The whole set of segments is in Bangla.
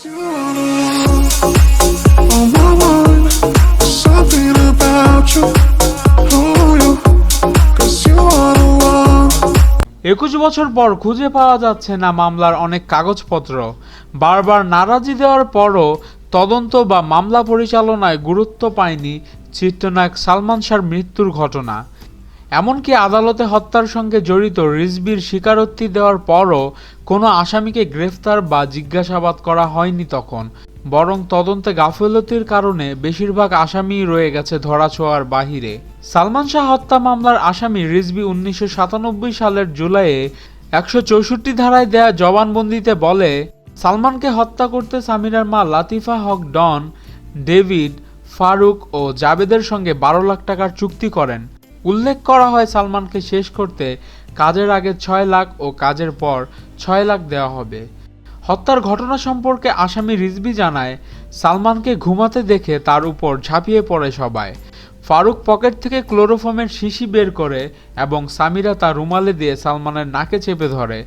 একুশ বছর পর খুঁজে পাওয়া যাচ্ছে না মামলার অনেক কাগজপত্র। বারবার নারাজি দেওয়ার পরও তদন্ত বা মামলা পরিচালনায় গুরুত্ব পায়নি চিত্রনায়ক সালমান শাহর মৃত্যুর ঘটনা। এমনকি আদালতে হত্যার সঙ্গে জড়িত রিজবির স্বীকারোক্তি দেওয়ার পরও কোনো আসামিকে গ্রেফতার বা জিজ্ঞাসাবাদ করা হয়নি তখন। বরং তদন্তে গাফিলতির কারণে বেশিরভাগ আসামি রয়ে গেছে ধরাছোঁয়ার বাহিরে। সালমান শাহ হত্যা মামলার আসামি রিজবি উনিশশো সাতানব্বই সালের জুলাইয়ে একশো চৌষট্টি ধারায় দেয়া জবানবন্দিতে বলে, সালমানকে হত্যা করতে সামিরার মা লাতিফা হক ডন, ডেভিড, ফারুক ও জাবেদের সঙ্গে বারো লাখ টাকার চুক্তি করেন। উল্লেখ করা হয় সালমানকে শেষ করতে কাজের আগে ছয় লাখ ও কাজের পর ছয় লাখ দেওয়া হবে। হত্যার ঘটনা সম্পর্কে আসামি রিজবি জানায়, সালমানকে ঘুমাতে দেখে তার উপর ঝাঁপিয়ে পড়ে সবাই। ফারুক পকেট থেকে ক্লোরোফর্মের শিশি বের করে এবং সামিরা তা রুমালে দিয়ে সালমানের নাকে চেপে ধরে।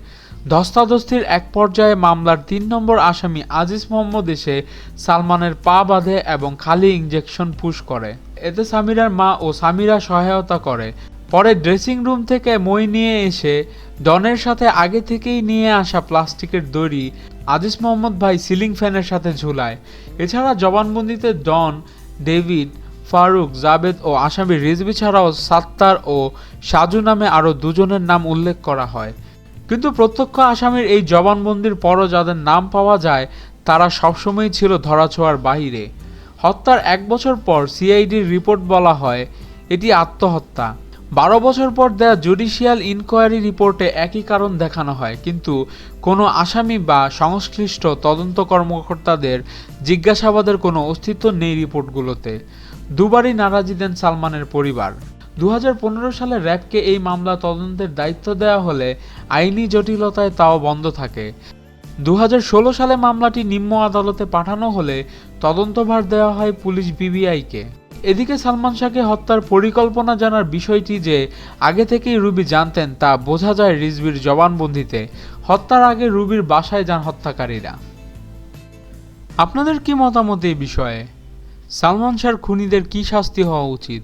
ধস্তাধস্তির এক পর্যায়ে মামলার তিন নম্বর আসামি আজিজ মোহাম্মদ এসে সালমানের পা বাঁধে এবং খালি ইঞ্জেকশন পুশ করে। এতে সামিরার মা ও সামিরা সহায়তা করে। পরে ড্রেসিং রুম থেকে মই নিয়ে এসে ডনের সাথে আগে থেকেই নিয়ে আসা প্লাস্টিকের দড়ি আজিজ মোহাম্মদ ভাই সিলিং ফ্যানের সাথে ঝুলায়। এছাড়া জবানবন্দিতে ডন, ডেভিড, ফারুক, জাবেদ ও আসামি রিজবি ছাড়াও সাত্তার ও সাজু নামে আরও দুজনের নাম উল্লেখ করা হয়। কিন্তু প্রত্যক্ষ আসামির এই জবানবন্দির পরও যাদের নাম পাওয়া যায়, তারা সবসময়ই ছিল ধরাছোঁয়ার বাহিরে। হত্যার এক বছর পর সিআইডির রিপোর্ট বলা হয়, এটি আত্মহত্যা। বারো বছর পর দেয়া জুডিশিয়াল ইনকোয়ারি রিপোর্টে একই কারণ দেখানো হয়, কিন্তু কোনো আসামি বা সংশ্লিষ্ট তদন্ত কর্মকর্তাদের জিজ্ঞাসাবাদের কোনো অস্তিত্ব নেই রিপোর্টগুলোতে। দুবারই নারাজি দেন সালমানের পরিবার। দু হাজার পনেরো সালে র্যাবকে এই মামলা তদন্তের দায়িত্ব দেওয়া হলে আইনি জটিলতায় তাও বন্ধ থাকে। দু হাজার ষোলো সালে মামলাটি নিম্ন আদালতে পাঠানো হলে তদন্তভার দেওয়া হয় পুলিশ বিবিআইকে। এদিকে সালমান শাহকে হত্যার পরিকল্পনা জানার বিষয়টি যে, আগে থেকেই রুবি জানতেন তা বোঝা যায় রিজবির জবানবন্দিতে। হত্যার আগে রুবির বাসায় যান হত্যাকারীরা। আপনাদের কি মতামত এই বিষয়ে? সালমান শাহর খুনিদের কি শাস্তি হওয়া উচিত?